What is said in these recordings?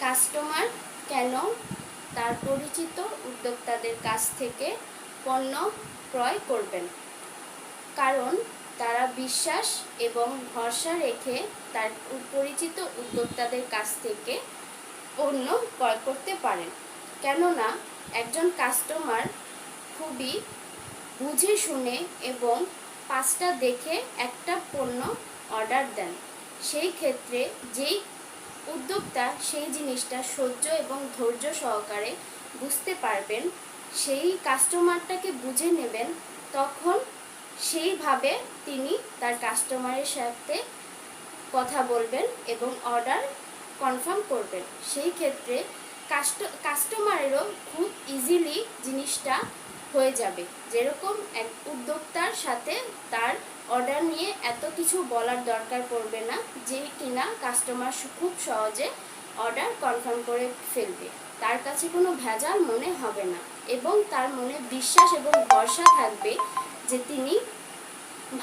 Customer কেন তার পরিচিত উদ্যোক্তাদের কাছ থেকে পণ্য ক্রয় করবেন? কারণ তারা বিশ্বাস এবং ভরসা রেখে তার পরিচিত উদ্যোক্তাদের কাছ থেকে পণ্য ক্রয় করতে পারেন। কেননা একজন কাস্টমার খুবই বুঝে শুনে এবং পাঁচটা দেখে একটা পণ্য অর্ডার দেন। সেই ক্ষেত্রে যেই উদ্যোক্তা সেই জিনিসটা সহ্য এবং ধৈর্য সহকারে বুঝতে পারবেন, সেই কাস্টমারটাকে বুঝে নেবেন, তখন সেইভাবে তিনি তার কাস্টমারের সাথে কথা বলবেন এবং অর্ডার কনফার্ম করবেন। সেই ক্ষেত্রে কাস্ট কাস্টমারেরও খুব ইজিলি জিনিসটা হয়ে যাবে। যেরকম এক উদ্যোক্তার সাথে তার অর্ডার নিয়ে এত কিছু বলার দরকার পড়বে না, যে কিনা কাস্টমার খুব সহজে অর্ডার কনফার্ম করে ফেলবে। তার কাছে কোনো ভেজাল মনে হবে না এবং তার মনে বিশ্বাস এবং ভরসা থাকবে যে তিনি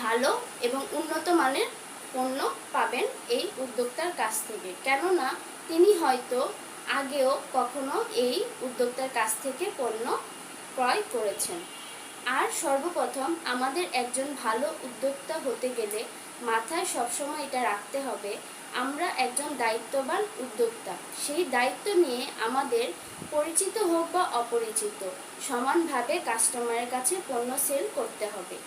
ভালো এবং উন্নত মানের পণ্য পাবেন এই উদ্যোক্তার কাছ থেকে। কেননা তিনি হয়তো আগেও কখনো এই উদ্যোক্তার কাছ থেকে পণ্য ক্রয় করেছেন। আর সর্বপ্রথম আমাদের একজন ভালো উদ্যোক্তা হতে গেলে মাথায় সবসময় এটা রাখতে হবে, আমরা একজন দায়িত্ববান উদ্যোক্তা। সেই দায়িত্ব নিয়ে আমাদের পরিচিত হোক বা অপরিচিত, সমানভাবে কাস্টমারের কাছে পণ্য সেল করতে হবে।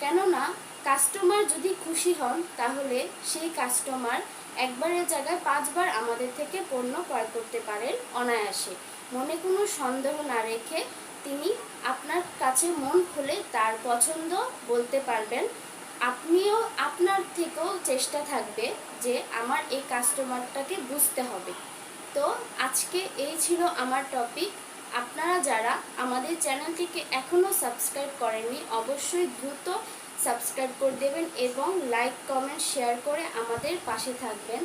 কেননা কাস্টমার যদি খুশি হন, তাহলে সেই কাস্টমার একবারের জায়গায় পাঁচবার আমাদের থেকে পণ্য ক্রয় করতে পারেন অনায়াসে। মনে কোনো সন্দেহ না রেখে তিনি আপনার কাছে মন খুলে তার পছন্দ বলতে পারবেন। আপনিও আপনার থেকেও চেষ্টা থাকবে যে আমার এই কাস্টমারটাকে বুঝতে হবে। তো আজকে এই ছিল আমার টপিক আপনারা যারা আমাদের চ্যানেলটিকে এখনও সাবস্ক্রাইব করেননি, অবশ্যই দ্রুত সাবস্ক্রাইব করে দেবেন এবং লাইক, কমেন্ট, শেয়ার করে আমাদের পাশে থাকবেন।